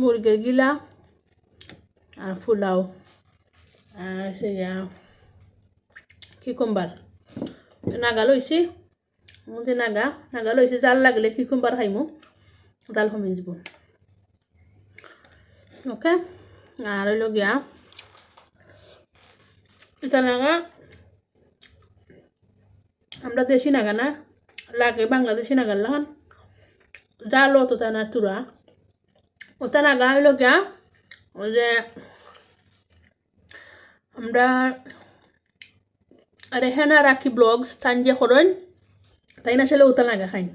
মুরগির গিলা আর ফুলাও। আর সে কিকুম্বার নাগা লইছি। যে নাগা নাগা লইছি, জাল লাগলে কিকুম্বার খাইমু। জাল কমি যাব ওকে? আর হইল গিয়া, এটা নাগা, আমরা দেশি নাগা না, লাগে বাংলাদেশি নাগার লাগান। জালও তো না তুরা ওটা নাগা হইল গিয়া, ওই যে আমরা রেহানা রাখি ব্লগস, তাই যে করেন, তাই না আসলে ওটা লাগা খাইন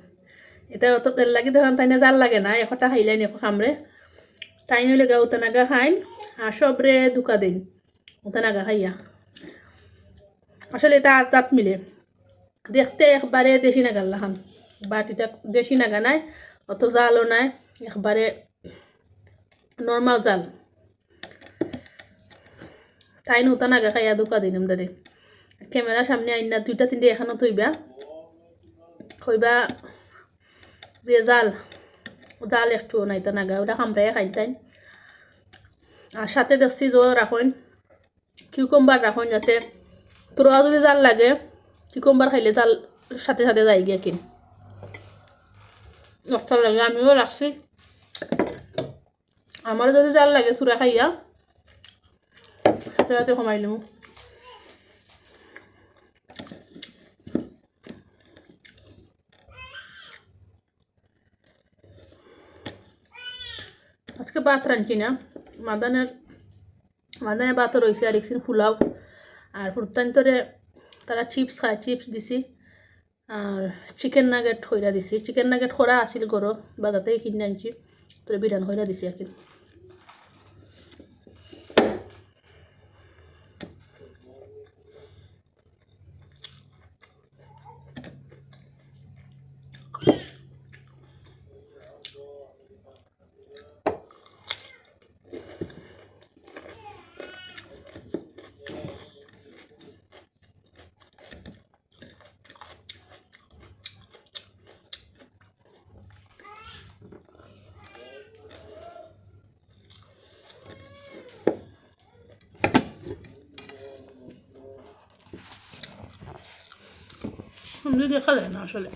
এটা অত তেল লাগি তখন তাই না জাল লাগে না একটা খাইলেন এখন খামরে। তাই নইলে গা ওটা নাগা খাইন, আর সবরে দুকা দিন ওটা নাগা খাইয়া। আসলে এটা আজ দাঁত মিলে। দেখতে একবারে দেশি নাগার লাখান বাটিটা দেশি নাগা নাই, অত জালও নাই, একবারে নর্মাল জাল তাই নতা নাগা খাইয়া দোকা দিন আমরা ক্যামেরা সামনে আইন না দুইটা তিনটে এখানো থইবা কইবা যে জাল জাল একটু নাই তা নাগা ওটা খাই তাই আর সাথে দেখছি জো রাখুন কিউকম্বার রাখুন যাতে তোরা যদি জাল লাগে কিউকম্বার খাইলে জাল সাথে সাথে যাই গিয়া কিন একটা লাগে আমিও রাখছি আমারও যদি জাল লাগে চূড়া খাইয়া। হাতে হাতে কমাই লিমু আজকে ভাত রাঁধছি না। মাদানের মাদানে ভাতও রয়েছে আর একদিন ফুলাও। আর ফুরতান্তরে তারা চিপস খায়, চিপস দিছি। আর চিকেন নাগেট হইরা দিছি। চিকেন নাগেট খরা আছিল গরো বাজাতে কিনে আনছি। তো বিরান হইরা দিছি এখন এমনি দেখা যায় না আসলে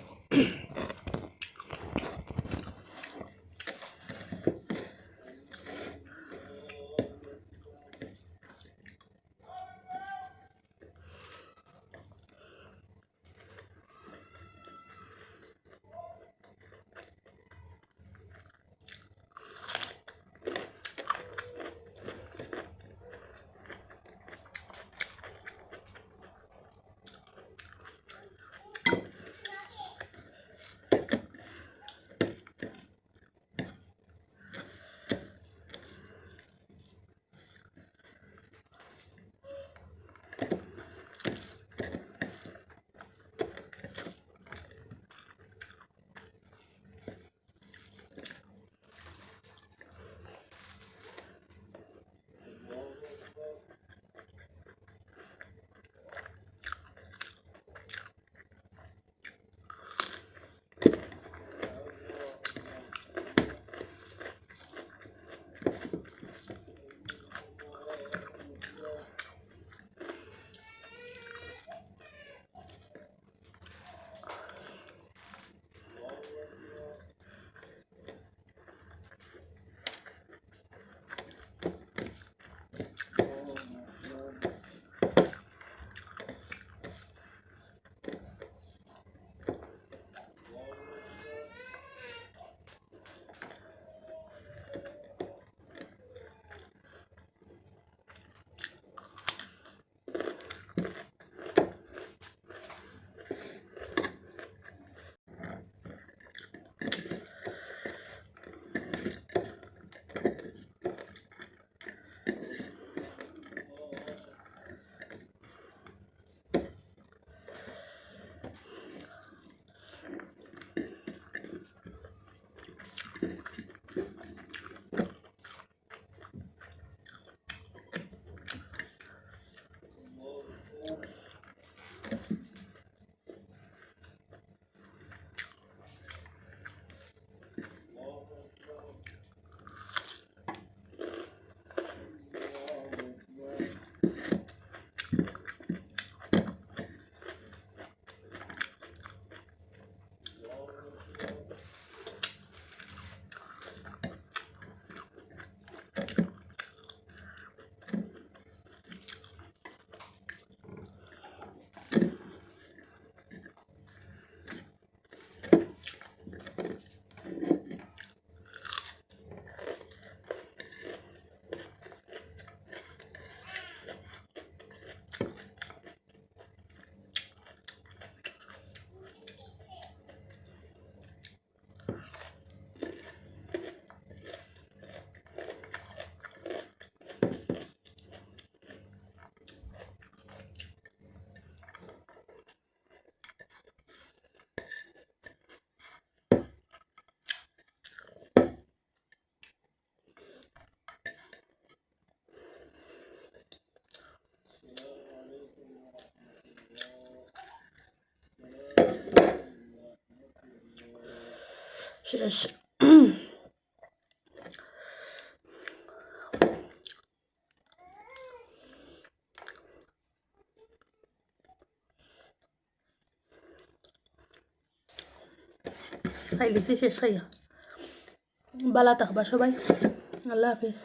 শেষ। খাইলেছি শেষ খাইয়া। বালা থাকবা সবাই। আল্লাহ হাফিজ।